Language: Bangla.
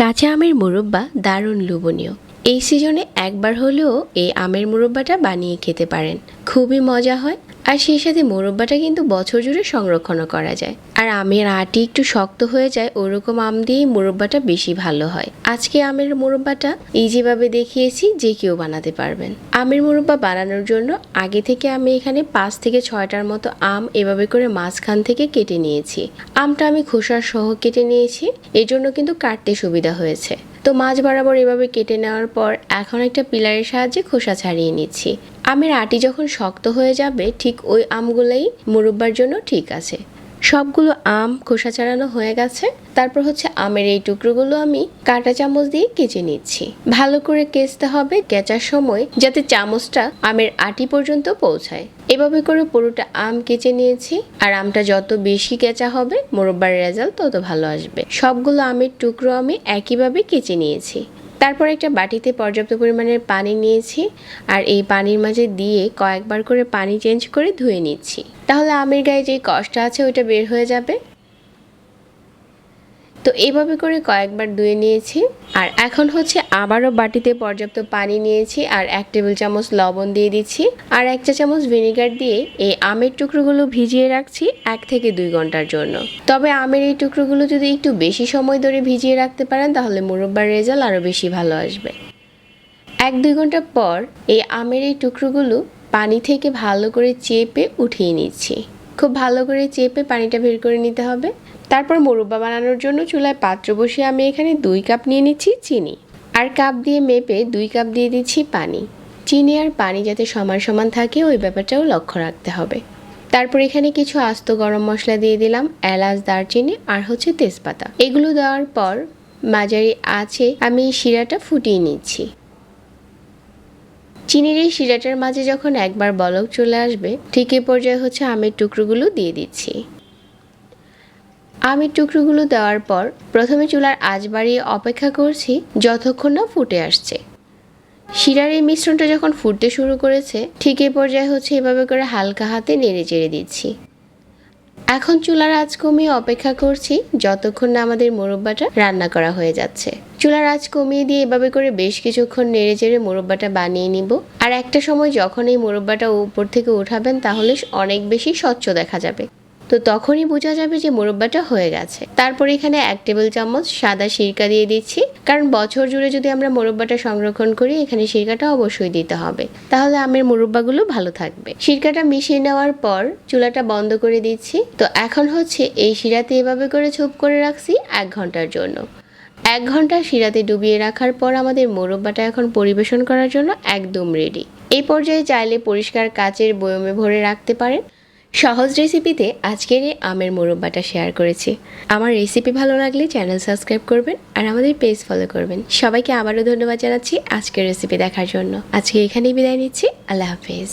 কাঁচা আমের মুরব্বা দারুণ লোভনীয়। এই সিজনে একবার হলেও এই আমের মুরব্বাটা বানিয়ে খেতে পারেন। খুবই মজা হয় আর সেই সাথে মোরব্বাটা কিন্তু বছর জুড়ে সংরক্ষণও করা যায়। আর আমের আটি একটু শক্ত হয়ে যায়, ওরকম আম দিয়েই মোরব্বাটা বেশি ভালো হয়। আজকে আমের মুরব্বাটা ইজিভাবে দেখিয়েছি, যে কেউ বানাতে পারবেন। আমের মুরব্বা বানানোর জন্য আগে থেকে আমি এখানে পাঁচ থেকে ছয়টার মতো আম এভাবে করে মাঝখান থেকে কেটে নিয়েছি। আমটা আমি খোসার সহ কেটে নিয়েছি এজন্য কিন্তু কাটতে সুবিধা হয়েছে। তো মাছ বরাবর এভাবে কেটে নেওয়ার পর এখন একটা পিলারের সাহায্যে খোসা ছাড়িয়ে নিচ্ছি। আমের আটি যখন শক্ত হয়ে যাবে, ঠিক ওই আমগুলোই মুরব্বার জন্য ঠিক আছে। সবগুলো আম খোসা ছাড়ানো হয়ে গেছে। তারপর হচ্ছে আমের এই টুকরোগুলো আমি কাঁটা চামচ দিয়ে কেচে নিচ্ছি। ভালো করে কেচতে হবে কেচার সময়, যাতে চামচটা আমের আটি পর্যন্ত পৌঁছায়। এভাবে করে পুরোটা আম কেচে নিয়েছি। আর আমটা যত বেশি কেচা হবে, মোরব্বার রেজাল্ট তত ভালো আসবে। সবগুলো আমের টুকরো আমি একইভাবে কেচে নিয়েছি। তারপর একটা বাটিতে পর্যাপ্ত পরিমাণের পানি নিয়েছি আর এই পানির মাঝে দিয়ে কয়েকবার করে পানি চেঞ্জ করে ধুয়ে নিচ্ছি। তাহলে আমের গায়ে যে কষ্ট আছে ওইটা বের হয়ে যাবে। তো এইভাবে করে কয়েকবার ধুয়ে নিয়েছি। আর এখন হচ্ছে আবারও বাটিতে পর্যাপ্ত পানি নিয়েছি আর এক টেবিল চামচ লবণ দিয়ে দিচ্ছি। আর এক চা চামচ ভিনেগার দিয়ে এই আমের টুকরোগুলো ভিজিয়ে রাখছি এক থেকে দুই ঘণ্টার জন্য। তবে আমের এই টুকরোগুলো যদি একটু বেশি সময় ধরে ভিজিয়ে রাখতে পারেন, তাহলে মুরব্বার রেজাল্ট আরও বেশি ভালো আসবে। এক দুই ঘণ্টা পর এই আমের এই টুকরোগুলো পানি থেকে ভালো করে চেপে উঠিয়ে নিচ্ছি। খুব ভালো করে চেপে পানিটা বের করে নিতে হবে। তারপর মুরব্বা বানানোর জন্য চুলায় পাত্র বসিয়ে আমি এখানে দুই কাপ নিয়ে নিচ্ছি চিনি। আর কাপ দিয়ে মেপে দুই কাপ দিয়ে দিচ্ছি পানি। চিনি আর পানি যাতে সমান সমান থাকে, ওই ব্যাপারটাও লক্ষ্য রাখতে হবে। তারপর এখানে কিছু আস্ত গরম মশলা দিয়ে দিলাম, এলাচ, দারচিনি আর হচ্ছে তেজপাতা। এগুলো দেওয়ার পর মাঝারি আছে আমি শিরাটা ফুটিয়ে নিচ্ছি। চিনির এই শিরাটার মাঝে যখন একবার বলক চলে আসবে, ঠিক এই পর্যায়ে হচ্ছে আমের টুকরোগুলো দিয়ে দিচ্ছি। আমের টুকরোগুলো দেওয়ার পর প্রথমে চুলার আঁচ বাড়িয়ে অপেক্ষা করছি যতক্ষণ না ফুটে আসছে। শিরার এই মিশ্রণটা যখন ফুটতে শুরু করেছে, ঠিক এই পর্যায়ে হচ্ছে এভাবে করে হালকা হাতে নেড়ে চেড়ে দিচ্ছি। এখন চুলার আঁচ কমিয়ে অপেক্ষা করছি যতক্ষণ না আমাদের মোরব্বাটা রান্না করা হয়ে যাচ্ছে। চুলার আঁচ কমিয়ে দিয়ে এভাবে করে বেশ কিছুক্ষণ নেড়ে চেড়ে মোরব্বাটা বানিয়ে নিব। আর একটা সময় যখন এই মোরব্বাটা উপর থেকে উঠাবেন, তাহলে অনেক বেশি স্বচ্ছ দেখা যাবে। তো তখনই বোঝা যাবে যে মোরব্বাটা হয়ে গেছে। তারপর এখানে এক টেবিল চামচ সাদা সিরকা দিয়ে দিচ্ছি। কারণ বছর জুড়ে যদি আমরা মোরব্বাটা সংরক্ষণ করি, এখানে সিরকাটা অবশ্যই দিতে হবে। তাহলে আমের মোরব্বাগুলো ভালো থাকবে। সিরকাটা মিশিয়ে নেওয়ার পর চুলাটা বন্ধ করে দিচ্ছি। তো এখন হচ্ছে এই শিরাতে এভাবে করে ছোপ করে রাখছি এক ঘণ্টার জন্য। এক ঘণ্টা শিরাতে ডুবিয়ে রাখার পর আমাদের মোরব্বাটা এখন পরিবেশন করার জন্য একদম রেডি এই পর্যায়ে চাইলে পরিষ্কার কাচের বয়মে ভরে রাখতে পারেন। সহজ রেসিপিতে আজকের এই আমের মোরব্বাটা শেয়ার করেছি। আমার রেসিপি ভালো লাগলে চ্যানেল সাবস্ক্রাইব করবেন আর আমাদের পেজ ফলো করবেন। সবাইকে আবারও ধন্যবাদ জানাচ্ছি আজকের রেসিপি দেখার জন্য। আজকে এখানেই বিদায় নিচ্ছি। আল্লাহ হাফেজ।